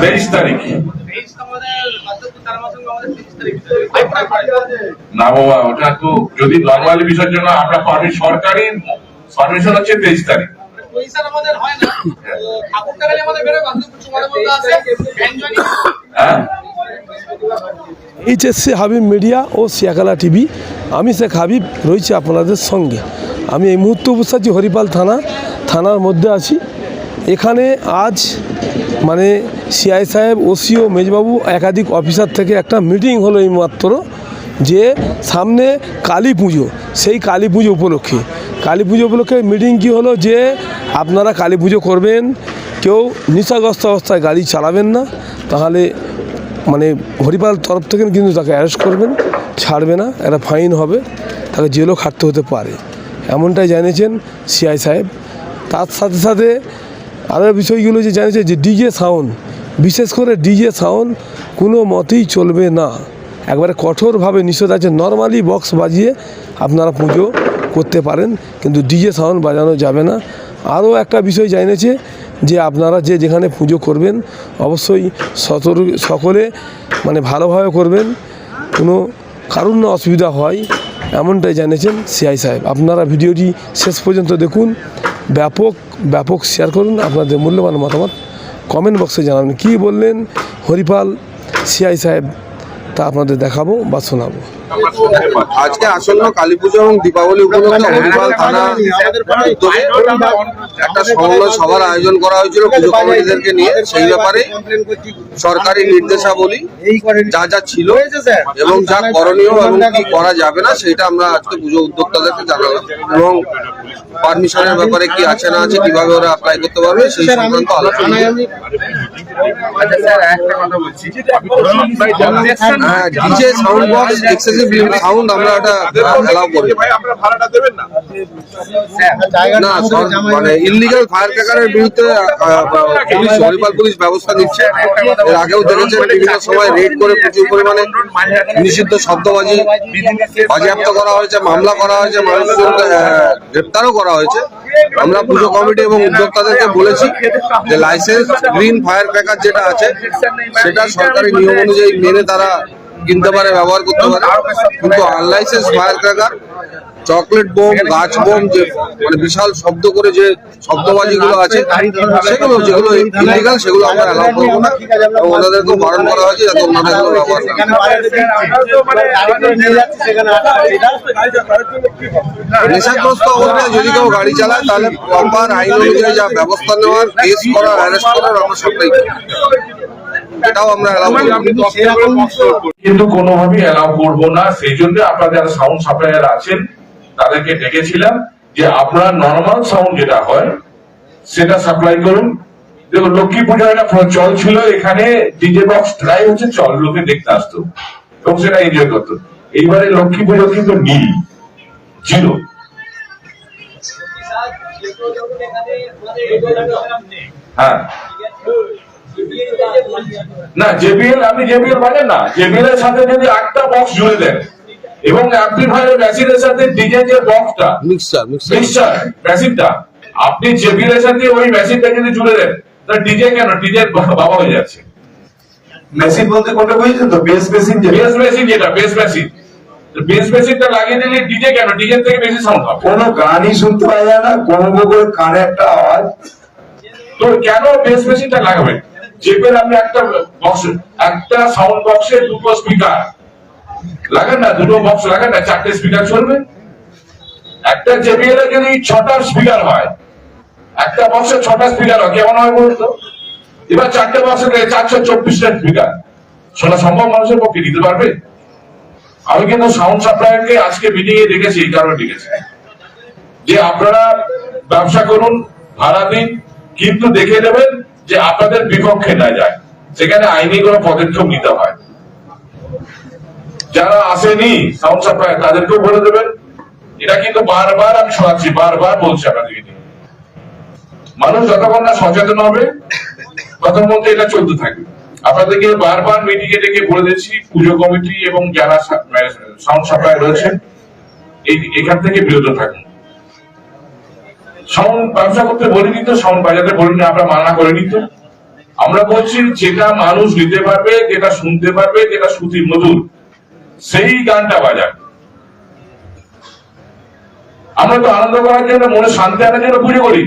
তেইশ তারিখ। তেইশ আমাদের মাধ্যমিক তার মাধ্যমে আমাদের তেইশ তারিখ না বাবা ওটা তো যদি নর্মালি বিসর্জন আমরা পারমি সরকারি পারমিশন হচ্ছে তেইশ তারিখ। পয়সা আমাদের হয় হ্যাঁ। এইচএসসি হাবিব মিডিয়া ও শিয়াকালা টিভি। আমি শেখ হাবিব রয়েছি আপনাদের সঙ্গে। আমি এই মুহূর্তে উপস্থিত আছি হরিপাল থানা, থানার মধ্যে আছি। এখানে আজ মানে সিআই সাহেব ওসিও মেজবাবু একাধিক অফিসার থেকে একটা মিটিং হলো এই মাত্র যে সামনে কালী পুজো, সেই কালী পুজো উপলক্ষে। কালী পুজো উপলক্ষে মিটিং কী হলো যে আপনারা কালী পুজো করবেন, কেউ নেশাগ্রস্ত অবস্থায় গাড়ি চালাবেন না, তাহলে মানে হরিপাল তরফ থেকে কিন্তু তাকে অ্যারেস্ট করবেন, ছাড়বে না, একটা ফাইন হবে, তাকে জেলও খাটতে হতে পারে। এমনটাই জানিয়েছেন সিআই সাহেব। তার সাথে সাথে আরও বিষয়গুলো যে জানিয়েছে যে ডিজে সাউন্ড, বিশেষ করে ডিজে সাউন্ড কোনো মতেই চলবে না। একবারে কঠোরভাবে নিষেধ আছে। নর্মালি বক্স বাজিয়ে আপনারা পুজো করতে পারেন, কিন্তু ডিজে সাউন্ড বাজানো যাবে না। আরও একটা বিষয় জানিয়েছে যে আপনারা যে যেখানে পুজো করবেন, অবশ্যই সকলে মানে ভালোভাবে করবেন। কোনো কারুর না অসুবিধা হয়। এমনটাই জানিয়েছেন সিআই সাহেব। আপনারা ভিডিওটি শেষ পর্যন্ত দেখুন, ব্যাপক ব্যাপক শেয়ার করুন, আপনাদের মূল্যবান মতামত কমেন্ট বক্সে জানাবেন। কি বললেন হরিপাল সিআই সাহেব, তা আপনাদের দেখাবো বা শোনাবো। আজকে আসন্ন কালী পুজো এবং দীপাবলি উপলক্ষে হরিপাল থানা একটা সমন্বয় সভার আয়োজন করা হয়েছিল পুজো কমিটিদেরকে নিয়ে। সেই ব্যাপারে সরকারি নির্দেশাবলী যা যা ছিল এবং যা করণীয় এবং কি করা যাবে না সেটা আমরা আজকে পুজো উদ্যোক্তাদেরকে জানালাম। এবং পারমিশনের ব্যাপারে কি আছে না আছে কীভাবে ওরা অ্যাপ্লাই করতে পারবে সেই সংক্রান্ত আলোচনা হ্যাঁ ডিজে সাউন্ড বক্স সাউন্ড আমরা অ্যালাউ করি। না। মানে ইলিগাল ফায়ার ক্র্যাকারের বিরুদ্ধে পুলিশ হরিপাল পুলিশ ব্যবস্থা নিচ্ছে। এর আগেও দেখেছেন বিভিন্ন সময় রেড করে প্রচুর পরিমাণে নিষিদ্ধ শব্দবাজি বাজেয়াপ্ত করা হয়েছে মামলা করা হয়েছে মানুষজনকে আহ, গ্রেপ্তারও করা হয়েছে। আমরা পুজো কমিটি এবং উদ্যোক্তাদেরকে বলেছি যে লাইসেন্স গ্রিন ফায়ার ক্র্যাকার যেটা আছে সেটা সরকারি নিয়ম অনুযায়ী মেনে তারা কিনতে পারে, ব্যবহার করতে পারে কিন্তু unlicensed fire cracker chocolate bomb গাছ বোম যে মানে বিশাল শব্দ করে যে শব্দবাজি গুলো আছে, সেগুলো যেগুলো ইলিগাল সেগুলো আমরা অ্যালাউ করব না এবং ওনাদেরকেও বারণ করা হয়েছে যাতে ওনারা এগুলো ব্যবহার। নেশাগ্রস্ত অবস্থায় যদি কেউ গাড়ি চালায়, তাহলে প্রপার আইন অনুযায়ী যা ব্যবস্থা নেওয়ার কেস করার অ্যারেস্ট করার আমরা সবটাই। এটাও আমরা অ্যালাউ করি কিন্তু কোনোভাবেই অ্যালাউ করব না। সেই জন্য আপনারা যারা সাউন্ড সাপ্লায়ার আছেন তাদেরকে ডেকেছিলাম যে আপনারা নর্মাল সাউন্ড যেটা হয় সেটা সাপ্লাই করুন। দেখুন লক্ষ্মী পূজার একটা চল ছিল এখানে ডিজে বক্স প্রায় হচ্ছে চল লোকে দেখতে আসতো। এবং সেটা এনজয় করতো। এইবারে লক্ষ্মী পুজো কিন্তু নীল জিরো। হ্যাঁ। না জেবিএল আপনি জেবিএল বাজেন না। জেবিএল এর সাথে যদি একটা বক্স জুড়ে দেন এবং অ্যাম্পলিফায়ার মেশিনের সাথে ডিজে যে বক্সটা মিক্সচার মিক্সচার মেশিনটা আপনি জেবিএল এর সাথে ওই মেশিনটা যদি জুড়ে দেন তা ডিজে কেন? ডিজে বাবা হয়ে যাচ্ছে। মেশিন বলতে কোনটা বুঝেছেন তো? বেস মেশিন যে বেস মেশিন যেটা বেস মেশিন বেস মেশিনটা লাগিয়ে দিলে ডিজে কেন? ডিজে থেকে বেশি সাউন্ড হবে কোনো গানই শুনতে পাওয়া যায় না কোনো করে কানে একটা আওয়াজ। তো কেন বেস মেশিনটা লাগাবেন? জেবের আপনি একটা একটা সাউন্ড বক্সে দুটো স্পিকার লাগান না, দুটো বক্স লাগান না, চারটে স্পিকার চলবে। একটা জেবিএল এর যদি ছটা স্পিকার হয়, একটা বক্সে ছটা স্পিকার হয়, কেমন হয় বলুন তো? এবার চারটে বক্সে চারশো চব্বিশটা স্পিকার শোনা সম্ভব মানুষের পক্ষে দিতে পারবে? আমি কিন্তু সাউন্ড সাপ্লায়ারকে আজকে মিটিং এ দেখেছি, এই কারণে ডেকেছি যে আপনারা ব্যবসা করুন, ভাড়া দিন, কিন্তু দেখে নেবেন যে আপনাদের বিপক্ষে না যায়, সেখানে আইনি কোনো পদক্ষেপ নিতে হয়। যারা আসেনি, সাউন্ড সাপ্লাই, তাদেরকেও বলে দেবেন। এটা কিন্তু বারবার আমি শোনাচ্ছি, বারবার বলছি আপনাদেরকে মানুষ যতক্ষণ না সচেতন হবে, ততক্ষণ এটা চলতে থাকবে। আপনাদেরকে বারবার মিটিং এ ডেকে বলে দিচ্ছি, পুজো কমিটি এবং যারা সাউন্ড সাপ্লাই রয়েছে এখান থেকে বিরত থাকুন। সাউন্ড ব্যবসা করতে সাউন্ড বাজাতে বলিনি, আমরা মানা করিনি তো আমরা বলছি, যেটা মানুষ নিতে পারবে, যেটা শুনতে পারবে, যেটা শ্রুতি মধুর, সেই গানটা আমরা তো আনন্দ করার জন্য, মনে শান্তি আনার জন্য পুজো করি।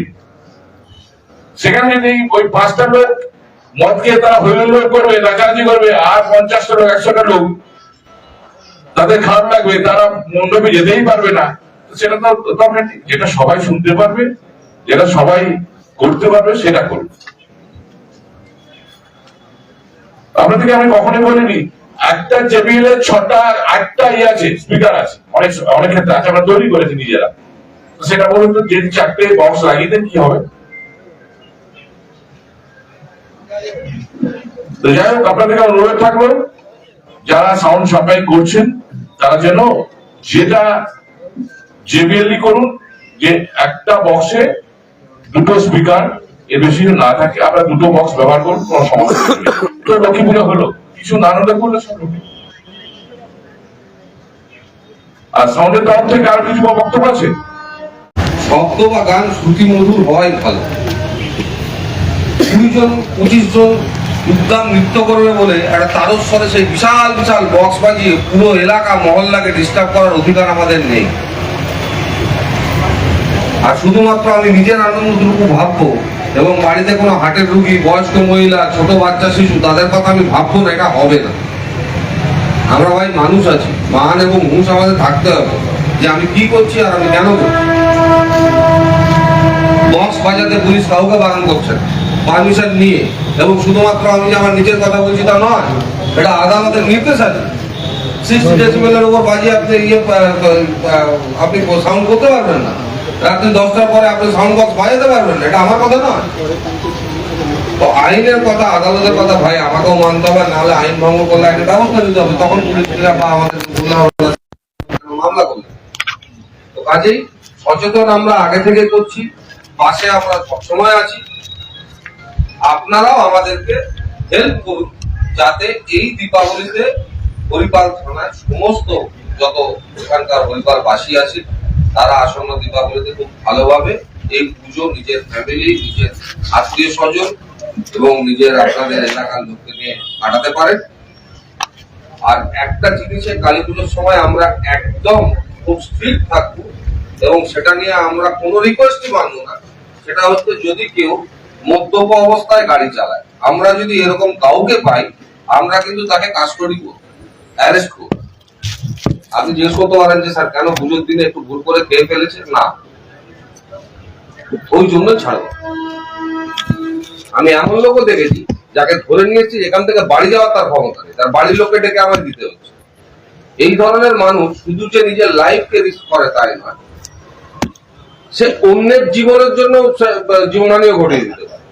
সেখানে যদি ওই পাঁচটা লোক, মদ খেয়ে তারা হইল করবে, নাচানাচি করবে, আর পঞ্চাশটা লোক, একশোটা লোক, তাদের খারাপ লাগবে, তারা মণ্ডপে যেতেই পারবে না। সেটা দরকার নেই। যেটা সবাই শুনতে পারবে, যেটা সবাই করতে পারবে, সেটা করবে। আপনাদেরকে আমি কখনোই বলিনি, একটা এর ছটা, আটটা ইয়ে আছে স্পিকার আছে, অনেক অনেক ক্ষেত্রে আছে, আমরা তৈরি করেছি নিজেরা। সেটা বলুন তো, যে চারটে বক্স লাগিয়ে দেন, কি হবে? তো যাই হোক আপনাদেরকে অনুরোধ থাকল, যারা সাউন্ড সাপ্লাই করছেন, তারা যেন যেটা জেবিএলই করুন যে একটা বক্সে দুটো স্পিকার এর বেশি না থাকে আমরা দুটো বক্স ব্যবহার করুন, কোনো সমস্যা লক্ষ্মী পুজো হলো। কিছু না আনন্দ করলে সব আর সাউন্ডের তরফ থেকে আর কিছু বক্তব্য আছে? শব্দ বা গান, শ্রুতি, মধুর হওয়াই ভালো। পঁচিশ জন উদ্যান নৃত্য করবে বলে একটা তারস্বরে সেই বিশাল বিশাল বক্স বাজিয়ে পুরো এলাকা, মহল্লাকে ডিস্টার্ব করার অধিকার আমাদের নেই। আর শুধুমাত্র আমি নিজের আনন্দটুকু ভাববো এবং বাড়িতে কোনো হার্টের রুগী, বয়স্ক মহিলা, ছোট বাচ্চা, শিশু, তাদের কথা আমি ভাববো না, এটা হবে না। আমরা ভাই মানুষ আছি, মান এবং হুঁশ আমাদের থাকতে হবে যে আমি কি করছি আর আমি কেন করছি। বক্স বাজাতে পুলিশ কাউকে বারণ করছে পারমিশন নিয়ে এবং শুধুমাত্র আমি যে আমার নিজের কথা বলছি তা নয়, এটা আদালতের নির্দেশ আছে সিক্সটি ডেসিবেলের উপর বাজিয়ে আপনি ইয়ে আপনি সাউন্ড করতে পারবেন না। রাত্রি দশটার পরে আপনি সাউন্ড বক্স বাজাতে পারবেন না, এটা আমার কথা নয়। তো আইনের কথা, আদালতের কথা, ভাই, আমাকেও মানতে হবে, নাহলে আইন ভঙ্গ করলে একটা ব্যবস্থা নিতে হবে। তখন পুলিশরা বা আমাদের মামলা করবে তো কাজেই সচেতন আমরা আগে থেকে করছি, পাশে আমরা সবসময় আছি। আপনারাও আমাদেরকে হেল্প করুন, যাতে এই দীপাবলিতে হরিপাল থানায় সমস্ত যত এখানকার হরিপাল বাসী আছে তারা আসন্ন দীপাবলিতে খুব ভালোভাবে এই পুজো নিজের ফ্যামিলি নিজের আত্মীয় স্বজন এবং নিজের আপনাদের এলাকার লোককে নিয়ে কাটাতে পারেন। আর একটা জিনিসে কালী পুজোর সময় আমরা একদম খুব স্ট্রিক্ট থাকব এবং সেটা নিয়ে আমরা কোনো রিকোয়েস্টই মানবো না। সেটা হচ্ছে যদি কেউ মদ্যপ অবস্থায় গাড়ি চালায়, আমরা যদি এরকম কাউকে পাই, আমরা কিন্তু তাকে কাস্টডি করব অ্যারেস্ট করব। আপনি জিজ্ঞেস করতে পারেন যে, স্যার, কেন পুজোর দিনে একটু ভুল করে খেয়ে ফেলেছে? না। ওই জন্য ছাড়বো। আমি এমন লোকও দেখেছি, যাকে ধরে নিয়েছি এখান থেকে বাড়ি যাওয়ার তার ক্ষমতা নেই। তার বাড়ির লোককে ডেকে আমার দিতে হচ্ছে। এই ধরনের মানুষ শুধু যে নিজের লাইফকে রিস্ক করে তাই নয়, সে অন্যের জীবনের জন্য জীবনহানিও ঘটিয়ে দিতে পারে।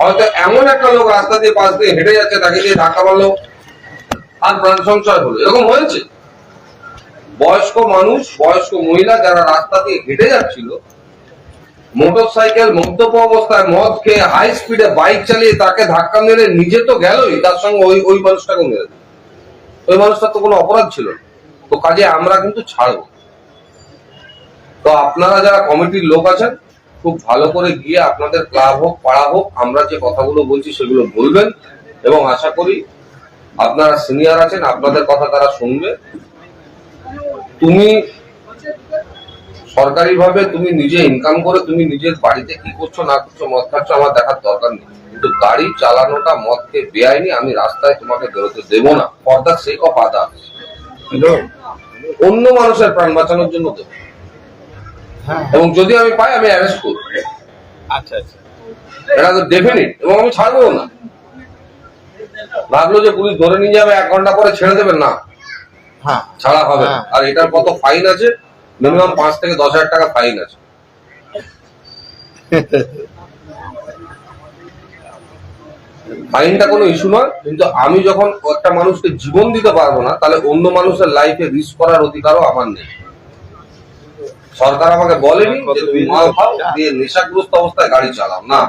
হয়তো এমন একটা লোক রাস্তা দিয়ে পাশ দিয়ে হেঁটে যাচ্ছে, তাকে দিয়ে ধাক্কা মারলো আর প্রাণ সংশয় হলো। এরকম হয়েছে? বয়স্ক মানুষ, বয়স্ক মহিলা যারা রাস্তা দিয়ে হেঁটে যাচ্ছিল মোটর সাইকেল মদ্যপ অবস্থায় মদ খেয়ে হাই স্পিডে বাইক চালিয়ে তাকে ধাক্কা মেরে নিজে তো গেলই, তার সঙ্গে ওই ওই মানুষটাকে মেরে। ওই মানুষটার তো কোনো অপরাধ ছিল না। তো কাজে আমরা কিন্তু ছাড়বো। তো আপনারা যারা কমিটির লোক আছেন, খুব ভালো করে গিয়ে আপনাদের ক্লাব হোক, পাড়া হোক, আমরা যে কথাগুলো বলছি সেগুলো বলবেন। এবং আশা করি আপনারা সিনিয়র আছেন, আপনাদের কথা তারা শুনবে। তুমি সরকারি ভাবে তুমি নিজে ইনকাম করে তুমি নিজের বাড়িতে কি করছ না করছ মদ খাচ্ছ আমার দেখার দরকার নেই। কিন্তু গাড়ি চালানোটা মদকে বেআইনি আমি রাস্তায় তোমাকে বেরোতে দেবো না। ফর দ্য সেক অফ অন্য মানুষের প্রাণ বাঁচানোর জন্য দেবো। এবং যদি আমি পাই আমি অ্যারেস্ট করব। আচ্ছা আচ্ছা। এটা তো ডেফিনিট এবং আমি ছাড়বো না। ভাবলো যে পুলিশ ধরে নিয়ে যাবে এক ঘণ্টা পরে ছেড়ে দেবে না। হ্যাঁ ছাড়া হবে হ্যাঁ। আর এটার কত ফাইন আছে? মিনিমাম পাঁচ থেকে দশ হাজার টাকা ফাইন আছে। ফাইনটা কোনো ইস্যু নয় কিন্তু আমি যখন একটা মানুষকে জীবন দিতে পারব না তাহলে অন্য মানুষের লাইফে রিস্ক করার অধিকারও আমার নেই। সরকার আমাকে বলেনি যে তুমি মাল খাও দিয়ে নেশাগ্রস্ত অবস্থায় গাড়ি চালাও। না।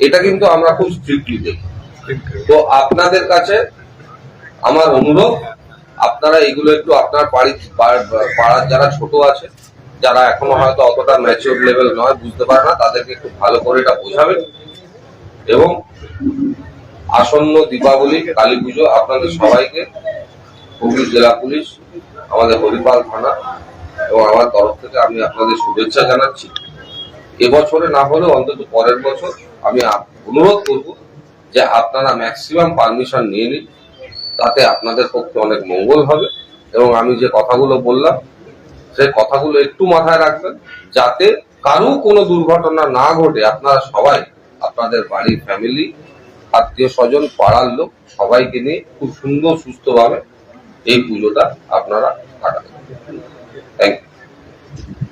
এটা কিন্তু আমরা খুব স্ট্রিক্টলি দেখি। তো আপনাদের কাছে আমার অনুরোধ, আপনারা এগুলো একটু আপনার বাড়ি পাড়ার যারা ছোট আছে, যারা এখনও হয়তো অতটা ম্যাচিওর লেভেল নয়, বুঝতে পারে না, তাদেরকে একটু ভালো করে এটা বোঝাবেন। এবং আসন্ন দীপাবলি, কালী পুজো, আপনাদের সবাইকে, হুগলি জেলা পুলিশ, আমাদের হরিপাল থানা, এবং আমার তরফ থেকে আমি আপনাদের শুভেচ্ছা জানাচ্ছি। এবছরে না হলেও অন্তত পরের বছর আমি অনুরোধ করব যে আপনারা ম্যাক্সিমাম পারমিশন নিয়ে নিন। তাতে আপনাদের পক্ষে অনেক মঙ্গল হবে। এবং আমি যে কথাগুলো বললাম সেই কথাগুলো একটু মাথায় রাখবেন, যাতে কারও কোনো দুর্ঘটনা না ঘটে। আপনারা সবাই, আপনাদের বাড়ির ফ্যামিলি আত্মীয় স্বজন, পাড়ার লোক, সবাইকে নিয়ে খুব সুন্দর, সুস্থভাবে এই পুজোটা আপনারা কাটাবেন থ্যাংক ইউ